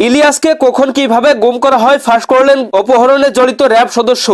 ইলিয়াসকে কখন কীভাবে গুম করা হয় ফাঁস করলেন অপহরণে জড়িত র্যাব সদস্য।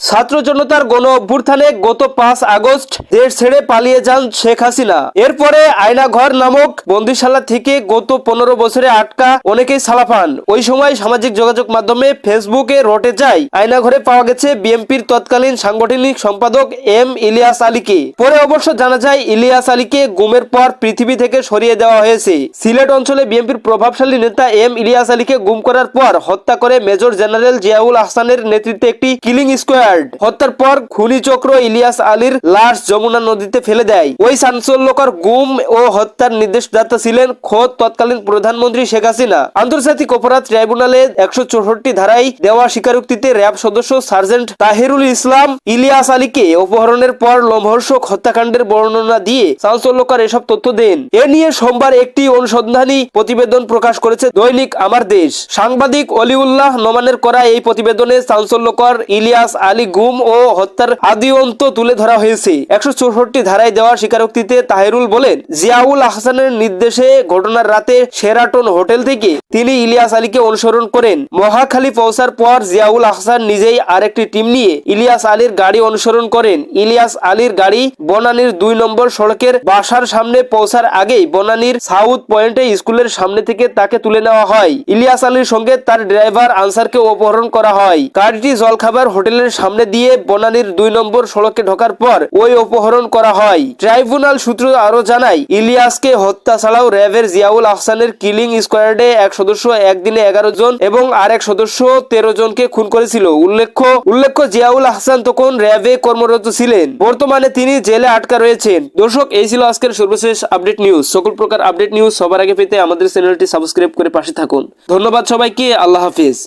ছাত্র জনতার গণ অভ্যুত্থানে গত পাঁচ আগস্ট দেশ ছেড়ে পালিয়ে যান শেখ হাসিনা। এরপরে আয়নাঘর নামক বন্দিশালা থেকে গত পনেরো বছরে আটকা অনেকেই সালা পান। ওই সময় সামাজিক যোগাযোগ মাধ্যমে ফেসবুকে রটে যায় আয়নাঘরে পাওয়া গেছে বিএনপির তৎকালীন সাংগঠনিক সম্পাদক এম ইলিয়াস আলীকে। পরে অবশ্য জানা যায়, ইলিয়াস আলীকে গুমের পর পৃথিবী থেকে সরিয়ে দেওয়া হয়েছে। সিলেট অঞ্চলে বিএনপির প্রভাবশালী নেতা এম ইলিয়াস আলীকে গুম করার পর হত্যা করে মেজর জেনারেল জিয়াউল আহসানের নেতৃত্বে একটি কিলিং স্কোয়াড হত্যার পর খুনি চক্র ইলিয়াস আলীর লাশ যমুনা নদীতে ফেলে দেয়। ওই চাঞ্চল্যকর গুম ও হত্যার নির্দেশদাতা ছিলেন খোদ তৎকালীন প্রধানমন্ত্রী শেখ হাসিনা। আন্তর্জাতিক অপরাধ ট্রাইব্যুনালে একশো চৌষট্টি ধারায় দেওয়া স্বীকারোক্তিতে র্যাব সদস্য সার্জেন্ট তাহিরুল ইসলাম ইলিয়াস আলীকে অপহরণের পর লোমহর্ষক হত্যাকাণ্ডের বর্ণনা দিয়ে চাঞ্চল্যকর এসব তথ্য দেন। এ নিয়ে সোমবার একটি অনুসন্ধানী প্রতিবেদন প্রকাশ করেছে দৈনিক আমার দেশ। সাংবাদিক অলিউল্লাহ নোমানের করা এই প্রতিবেদনে চাঞ্চল্যকর ইলিয়াস আলী গুম ও হত্যার আদি অন্ত তুলে ধরা হয়েছে। একশো চৌষট্টি ধারায় দেওয়া স্বীকারোক্তিতে তাহিরুল বলেন, জিয়াউল আহসানের নির্দেশে ঘটনার রাতে সেরাটন হোটেল থেকে তিনি ইলিয়াস আলীকে অনুসরণ করেন। মহাখালী পৌঁছার পর জিয়াউল আহসান নিজেই আরেকটি টিম নিয়ে ইলিয়াস আলীর গাড়ি অনুসরণ করেন। ইলিয়াস আলীর গাড়ি বনানীর দুই নম্বর সড়কের বাসার সামনে পৌঁছার আগেই বনানীর সাউথ পয়েন্টে স্কুলের সামনে থেকে তাকে তুলে নেওয়া হয়। ইলিয়াস আলীর সঙ্গে তার ড্রাইভার আনসারকে অপহরণ করা হয়। গাড়িটি জলখাবার হোটেলের সামনে দিয়ে বনানীর দুই নম্বর সড়কে ঢোকার পর ওই অপহরণ করা হয়। ট্রাইব্যুনাল সূত্র আরও জানায়, ইলিয়াসকে হত্যা ছাড়াও র্যাবের জিয়াউল আহসানের কিলিং স্কোয়াডে এক সদস্য, একদিনে এগারো জন এবং আরেক সদস্য তেরো জনকে খুন করেছিল। উল্লেখ্য উল্লেখ্য, জিয়াউল আহসান তখন র্যাবে কর্মরত ছিলেন। বর্তমানে তিনি জেলে আটকা রয়েছেন। দর্শক, এই ছিল আজকের সর্বশেষ আপডেট নিউজ। সকল প্রকার আপডেট নিউজ সবার আগে পেতে আমাদের চ্যানেলটি সাবস্ক্রাইব করে পাশে থাকুন। ধন্যবাদ সবাইকে, আল্লাহ হাফিজ।